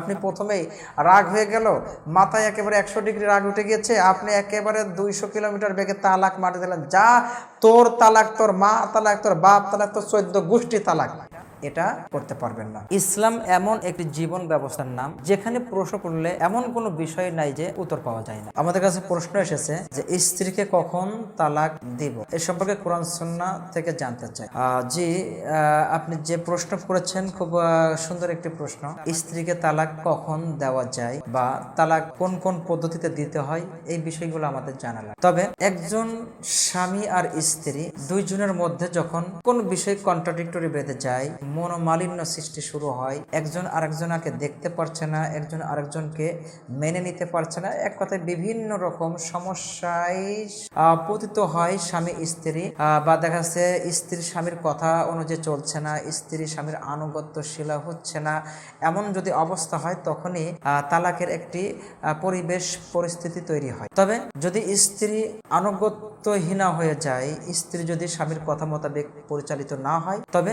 আপনি প্রথমেই রাগ হয়ে গেল, মাথায় একেবারে একশো ডিগ্রি রাগ উঠে গিয়েছে, আপনি একেবারে দুইশো কিলোমিটার বেগে তালাক মারি দিলেন যা তোর তালাক, তোর মা তালাক, তোর বাপ তালাক, তোর চোদ্দ গোষ্ঠী তালাক। এটা করতে পারবেন না। ইসলাম এমন একটি জীবন ব্যবস্থার নাম, যেখানে প্রশ্ন করলে এমন কোনো বিষয় নাই যে উত্তর পাওয়া যায় না। আমাদের কাছে প্রশ্ন এসেছে যে, স্ত্রীকে কখন তালাক দিব? এ সম্পর্কে কোরআন সন্না থেকে জানতে চাই। জি আপনি যে প্রশ্ন করেছেন, খুব সুন্দর একটি প্রশ্ন। স্ত্রীকে তালাক কখন দেওয়া যায় বা তালাক কোন কোন পদ্ধতিতে দিতে হয়, এই বিষয়গুলো আমাদের জানা লাগে তবে একজন স্বামী আর স্ত্রী দুইজনের মধ্যে যখন কোন বিষয় কন্ট্রাডিক্টরি বেঁধে যায় মনোমালিন্য সৃষ্টি শুরু হয়। একজন আরেকজনকে দেখতে পারছে না, একজন আরেকজনকে মেনে নিতে পারছে না। এক কথায় বিভিন্ন রকম সমস্যায় পতিত হয় স্বামী, স্ত্রী বা দেখা যাচ্ছে স্ত্রী স্বামীর কথা অনুযায়ী চলছে না, স্ত্রী স্বামীর আনুগত্যশীলা হচ্ছে না। এমন যদি অবস্থা হয়, তখনই তালাকের একটি পরিবেশ, পরিস্থিতি তৈরি হয়। তবে যদি স্ত্রী আনুগত্যহীনা হয়ে যায়, স্ত্রী যদি স্বামীর কথা মোতাবেক পরিচালিত না হয়, তবে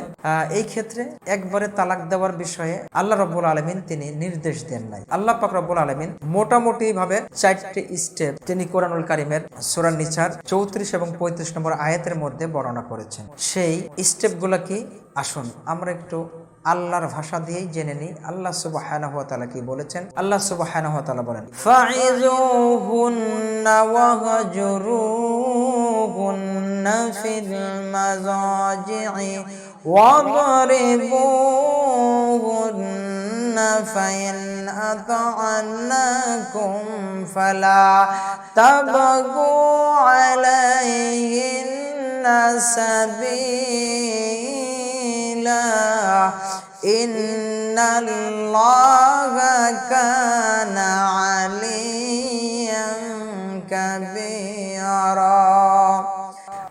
এই ক্ষেত্রে একবারে তালাক দেওয়ার বিষয়ে আল্লাহ রব্বুল আলমিন তিনি নির্দেশ দেন নাই। আল্লাহ পাক রব্বুল আলমিন মোটামুটি ভাবে চারটি স্টেপ তিনি কোরআনুল কারিমের সুরান নিচার চৌত্রিশ এবং পঁয়ত্রিশ নম্বর আয়াতের মধ্যে বর্ণনা করেছেন। সেই স্টেপগুলো কি? আসুন, আমরা একটু আল্লাহর ভাষা দিয়েই জেনে নিই আল্লাহ সুবহানাহু ওয়া তাআলা কি বলেছেন আল্লাহ সুবহানাহু ওয়া তাআলা বলেন ফাইযুহুন্না ওয়াহজুরুহুন্না ফিল মাযাজি'i واضربوهن فإن أطعنكم فلا تبغوا عليهن سبيلا إن الله كان عليا كبيرا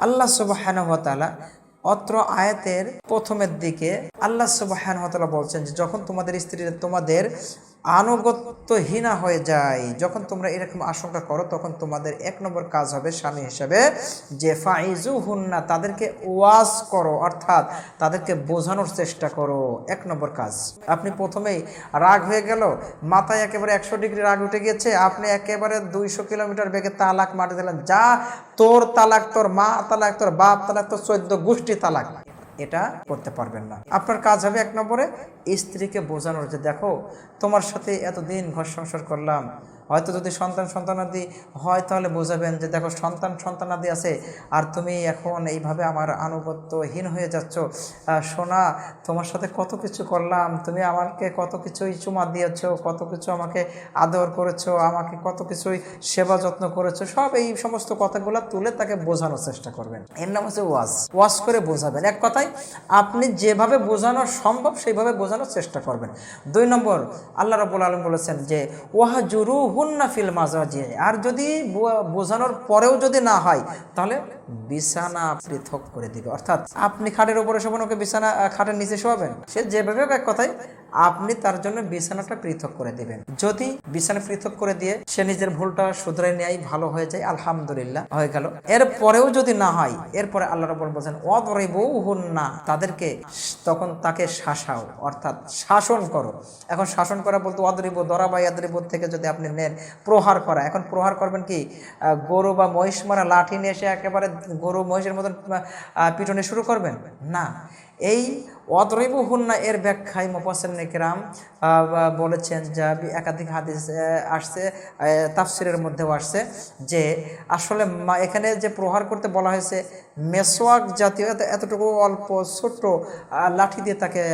আল্লাহ সুবহানাহু ওয়া তাআলা অত্র আয়াতের প্রথমের দিকে আল্লাহ সুবহানাহু ওয়া তাআলা বলছেন যে যখন তোমাদের স্ত্রীরা তোমাদের আনুগত্যহীনা হয়ে যায়। যখন তোমরা এরকম আশঙ্কা করো, তখন তোমাদের এক নম্বর কাজ হবে স্বামী হিসাবে যে ফাইজু হুন্না তাদেরকে ওয়াজ করো, অর্থাৎ তাদেরকে বোঝানোর চেষ্টা করো। এক নম্বর কাজ। আপনি প্রথমেই রাগ হয়ে গেল, মাথায় একেবারে একশো ডিগ্রি রাগ উঠে গিয়েছে, আপনি একেবারে দুইশো কিলোমিটার বেগে তালাক মারি দিলেন, যা তোর তালাক, তোর মা তালাক, তোর বাপ তালাক, তোর চোদ্দ গোষ্ঠী তালাক। এটা করতে পারবেন না। আপনার কাজ হবে এক নম্বরে স্ত্রীকে বোঝানোর যে, দেখো, তোমার সাথে এতদিন ঘর সংসার করলাম হয়তো যদি সন্তান সন্তানাদি হয়, তাহলে বোঝাবেন যে, দেখো, সন্তান সন্তানাদি আছে, আর তুমি এখন এইভাবে আমার আনুগত্যহীন হয়ে যাচ্ছ। সোনা, তোমার সাথে কত কিছু করলাম, তুমি আমাকে কত কিছুই চুমা দিয়েছ, কত কিছু আমাকে আদর করেছ, আমাকে কত কিছুই সেবা যত্ন করেছ, সব এই সমস্ত কথাগুলো তুলে তাকে বোঝানোর চেষ্টা করবেন। এর নাম হচ্ছে ওয়াজ। ওয়াজ করে বোঝাবেন। এক কথায়, আপনি যেভাবে বোঝানো সম্ভব, সেইভাবে বোঝানোর চেষ্টা করবেন। দুই নম্বর, আল্লাহ রবুল আলম বলেছেন যে ওয়াহা হুন্না ফিল মাজাজি। আর যদি বোঝানোর পরেও যদি না হয়, তাহলে বিছানা পৃথক করে দিবে। অর্থাৎ আপনি খাটের উপরে শোবেন, ওকে বিছানা খাটের নিচে শোয়াবেন। সে যেভাবে এক কথায় আপনি তার জন্য বিছানাটা পৃথক করে দিবেন। যদি বিছানা পৃথক করে দিয়ে সে নিজের ভুলটা শুধরে নেয়, ভালো হয়ে যায়, আলহামদুলিল্লাহ, হয়ে গেল। এর পরেও যদি না হয় এরপরে আল্লাহ রব্বুল বলছেন অদরিবু হুন্না তাদেরকে তখন তাকে শাসাও, অর্থাৎ শাসন করো। এখন শাসন করা বলতে অদরিব দরা বা ইয়াদরিব থেকে যদি আপনি নেন প্রহার করা। এখন প্রহার করবেন কি? গরু বা মহিষ মারা লাঠি নিয়ে এসে একেবারে গরু মহিষের মতন পিটনে শুরু করবেন? না। এই অদরিবু হুন্না এর ব্যাখ্যায় মোপাসেন নেকরাম বলেছেন যা একাধিক হাদিস আসছে তাফসিরের মধ্যেও আসছে যে আসলে এখানে যে প্রহার করতে বলা হয়েছে মেসোয়াক জাতীয়, এত- এতটুকু অল্প, ছোট্ট লাঠি দিয়ে তাকে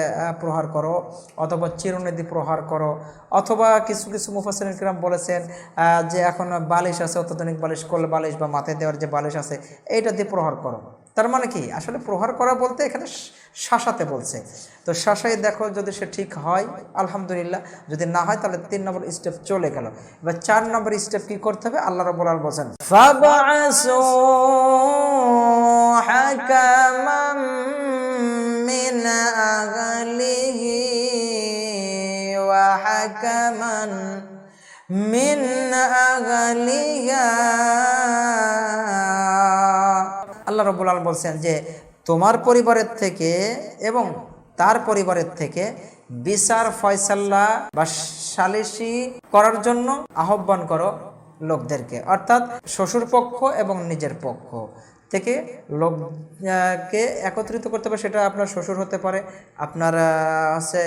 প্রহার করো, অথবা চিরুনি দিয়ে প্রহার করো, অথবা কিছু কিছু মুফাসিন কিরাম বলেছেন যে এখন বালিশ আছে, অত্যাধুনিক বালিশ, কোল বালিশ বা মাথায় দেওয়ার যে বালিশ আছে, এইটা দিয়ে প্রহার করো। তার মানে কি? আসলে প্রহার করা বলতে এখানে শাসাতে বলছে। তো শাসাই দেখো যদি সে ঠিক হয়, আলহামদুলিল্লাহ, যদি না হয় তাহলে তিন নম্বর স্টেপ চলে গেল। এবার চার নম্বর স্টেপ কি করতে হবে? আল্লাহ আলামিন বলেন ফাবআসু হাকামান মিন আল্লাহ রব্বুল আলম বলছেন যে, তোমার পরিবারের থেকে এবং তার পরিবারের থেকে বিচার ফয়সাল্লা বা সালিসি করার জন্য আহ্বান করো লোকদেরকে। অর্থাৎ শ্বশুর পক্ষ এবং নিজের পক্ষ থেকে লোককে একত্রিত করতে পারে, সেটা আপনার শ্বশুর হতে পারে, আপনার হচ্ছে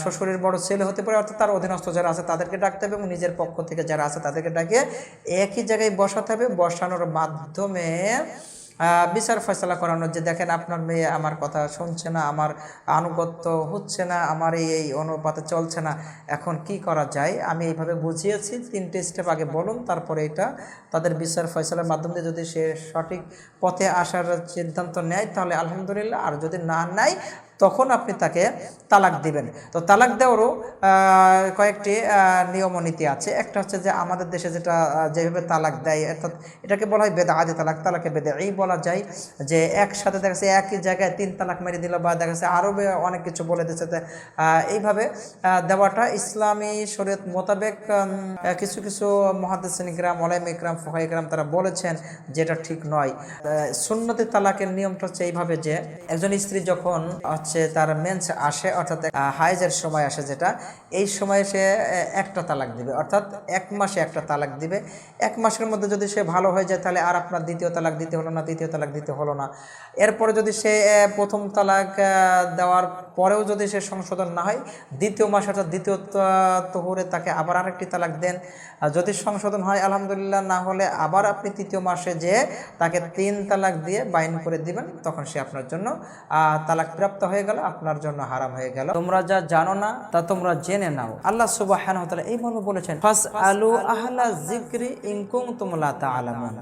শ্বশুরের বড় ছেলে হতে পারে, অর্থাৎ তার অধীনস্থ যারা আছে তাদেরকে ডাকতে হবে এবং নিজের পক্ষ থেকে যারা আছে তাদেরকে ডাকিয়ে একই জায়গায় বসাতে হবে। বসানোর মাধ্যমে বিচার ফয়সলা করানোর যে দেখেন আপনার মেয়ে আমার কথা শুনছে না, আমার আনুগত্য হচ্ছে না, আমার এই এই অনুপাতে চলছে না। এখন কি করা যায়? আমি এইভাবে বুঝিয়েছি, তিনটে স্টেপ আগে বলুন, তারপরে এটা তাদের বিচার ফয়সলার মাধ্যমে যদি সে সঠিক পথে আসার সিদ্ধান্ত নেয়, তাহলে আলহামদুলিল্লাহ। আর যদি না নেয় তখন আপনি তাকে তালাক দিবেন। তো তালাক দেওয়ারও কয়েকটি নিয়ম নীতি আছে। একটা হচ্ছে যে আমাদের দেশে যেটা যেভাবে তালাক দেয়, অর্থাৎ এটাকে বলা হয় বেদা আদি তালাক। তালাকে বেদে এই বলা যায় যে একসাথে দেখা যাচ্ছে একই জায়গায় তিন তালাক মেরে দিল বা দেখা যাচ্ছে আরও অনেক কিছু বলে দিচ্ছে। এইভাবে দেওয়াটা ইসলামী শরীয়ত মোতাবেক কিছু কিছু মহাদেসিন গ্রাম অলাইম ইকরাম ফহাই গ্রাম তারা বলেছেন যেটা ঠিক নয়। সুন্নতি তালাকের নিয়মটা হচ্ছে এইভাবে যে একজন স্ত্রী যখন হচ্ছে তার মেন্স আসে, অর্থাৎ হাইজের সময় আসে যেটা, এই সময় সে একটা তালাক দিবে। অর্থাৎ, এক মাসে একটা তালাক দিবে। এক মাসের মধ্যে যদি সে ভালো হয়ে যায়, তাহলে আর আপনার দ্বিতীয় তালাক দিতে হলো না, তৃতীয় তালাক দিতে হলো না। এরপরে যদি সে প্রথম তালাক দেওয়ার পরেও যদি সে সংশোধন না হয়, দ্বিতীয় মাসে, অর্থাৎ দ্বিতীয় তহুরে তাকে আবার আরেকটি তালাক দেন। যদি সংশোধন হয়, আলহামদুলিল্লাহ, না হলে আবার আপনি তৃতীয় মাসে যে তাকে তিন তালাক দিয়ে বাইন করে দিবেন, তখন সে আপনার জন্য তালাক প্রাপ্ত হয়ে গেল, আপনার জন্য হারাম হয়ে গেল। তোমরা যা জানো না, তা তোমরা জেনে নাও। আল্লাহ সুবাহ এই বলেছেন ফাস আলু আহলা জিক্রি ইংকুম কুনতুম তা তাআলামুন।